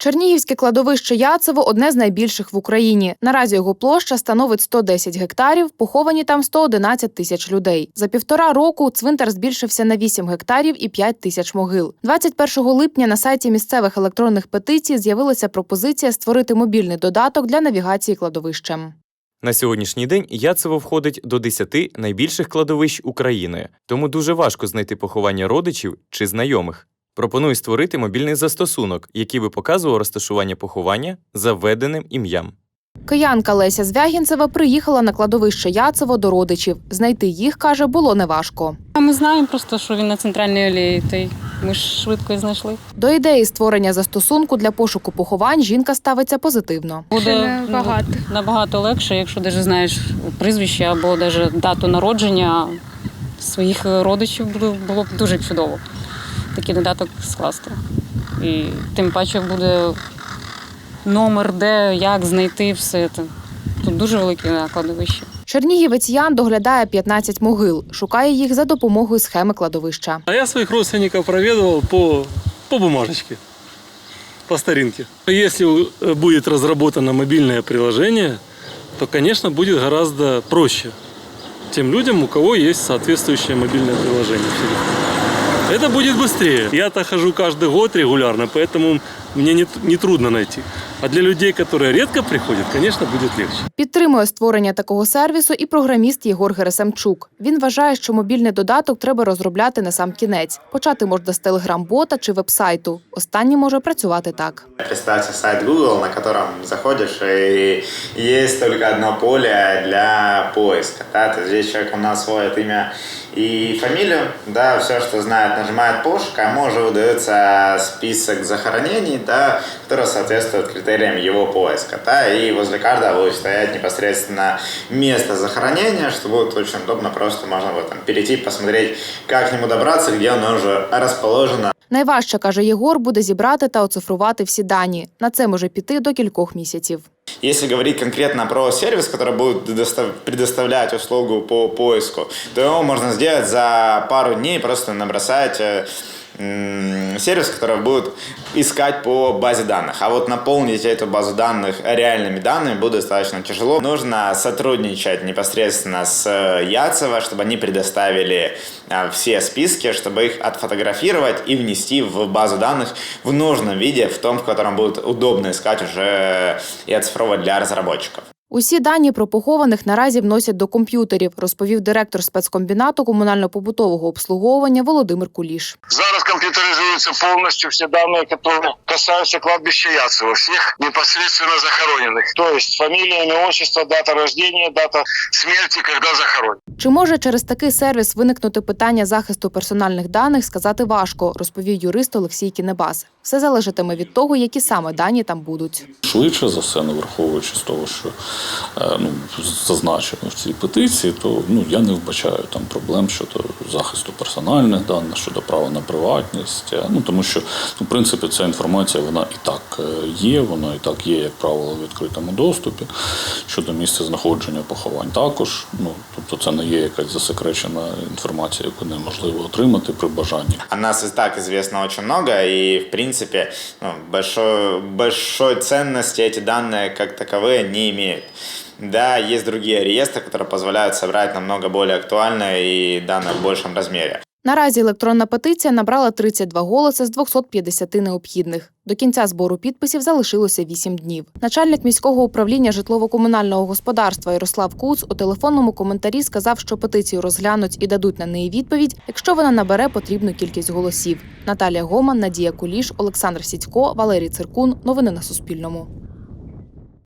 Чернігівське кладовище Яцево одне з найбільших в Україні. Наразі його площа становить 110 гектарів, поховані там 111 тисяч людей. За півтора року цвинтар збільшився на 8 гектарів і 5 тисяч могил. 21 липня на сайті місцевих електронних петицій з'явилася пропозиція створити мобільний додаток для навігації кладовищем. На сьогоднішній день Яцево входить до 10 найбільших кладовищ України, тому дуже важко знайти поховання родичів чи знайомих. Пропоную створити мобільний застосунок, який би показував розташування поховання за введеним ім'ям. Киянка Леся Звягінцева приїхала на кладовище Яцево до родичів. Знайти їх, каже, було неважко. А ми знаємо просто, що він на центральній алеї, та й ми ж швидко і знайшли. До ідеї створення застосунку для пошуку поховань жінка ставиться позитивно. Буде не багато. ну, набагато легше, якщо навіть знаєш прізвище або навіть дату народження своїх родичів було б дуже чудово. Такий додаток скласти. І тим паче буде номер, де, як знайти все це. Тут дуже велике накладовище. Чернігівець Ян доглядає 15 могил, шукає їх за допомогою схеми кладовища. А я своих родственников проведывал по, по бумажечке, по старинке. Если э, будет разработано мобильное приложение, то, конечно, будет гораздо проще тем людям, у кого есть соответствующее мобильное приложение в телефоне. Это будет быстрее. Я-то хожу каждый год регулярно, поэтому мне не, не трудно найти. А для людей, которые редко приходят, конечно, будет легче. Підтримує створення такого сервісу і програміст Єгор Герасимчук. Він вважає, що мобільний додаток треба розробляти на сам кінець. Почати можна з телеграм-бота чи вебсайту. Останній може працювати так. Представьте сайт Google, на котором заходишь, и есть только одно поле для поиска. Да? То есть здесь человек у нас сводит имя и фамилию, да, все, что знает, нажимает пошук, а ему уже выдается список захоронений, да, который соответствует критериям его поиска. Да? И возле каждого будет стоять непосредственно место захоронения, что будет очень удобно, просто можно вот, там, перейти, посмотреть, как к нему добраться, где оно уже расположено. Найважче, каже Єгор, буде зібрати та оцифрувати всі дані. На це може піти до кількох місяців. Если говорить конкретно про сервис, который будет предостав- предоставлять услугу по поиску, то его можно сделать за пару дней, просто набросать э, м, сервис, который будет искать по базе данных. А вот наполнить эту базу данных реальными данными будет достаточно тяжело. Нужно сотрудничать непосредственно с э, Яцево, чтобы они предоставили э, все списки, чтобы их отфотографировать и внести в базу данных в нужном виде, в том, в котором будет удобно искать уже и оцифровывать для разработчиков. Усі дані про похованих наразі вносять до комп'ютерів, розповів директор спецкомбінату комунально-побутового обслуговування Володимир Куліш. Зараз комп'ютеризуються повністю всі дані, которые касаются кладбища Яцева, всех непосредственно захороненных. То есть фамилия, имя, отчество, дата рождения, дата смерти, когда захоронен. Чи може через такий сервіс виникнути питання захисту персональних даних, сказати важко, розповів юрист Олексій Кінебас. Все залежатиме від того, які саме дані там будуть. Швидше за все, не враховуючи з того, що е, ну, зазначено в цій петиції, то ну, я не вбачаю там проблем щодо захисту персональних даних, щодо права на приватність. Е, Ну, тому що, ну, в принципі, ця інформація вона і так е, є, вона і так є, як правило, в відкритому доступі. Щодо місця знаходження поховань також. Ну, тобто це не є якась засекречена інформація, яку неможливо отримати при бажанні. О нас и так известно очень много, и, в принципе, ну, большой, большой ценности эти данные как таковые не имеют. Да, есть другие реестры, которые позволяют собрать намного более актуальные и данные в большем размере. Наразі електронна петиція набрала 32 голоси з 250 необхідних. До кінця збору підписів залишилося 8 днів. Начальник міського управління житлово-комунального господарства Ярослав Куц у телефонному коментарі сказав, що петицію розглянуть і дадуть на неї відповідь, якщо вона набере потрібну кількість голосів. Наталія Гоман, Надія Куліш, Олександр Сідько, Валерій Циркун. Новини на Суспільному.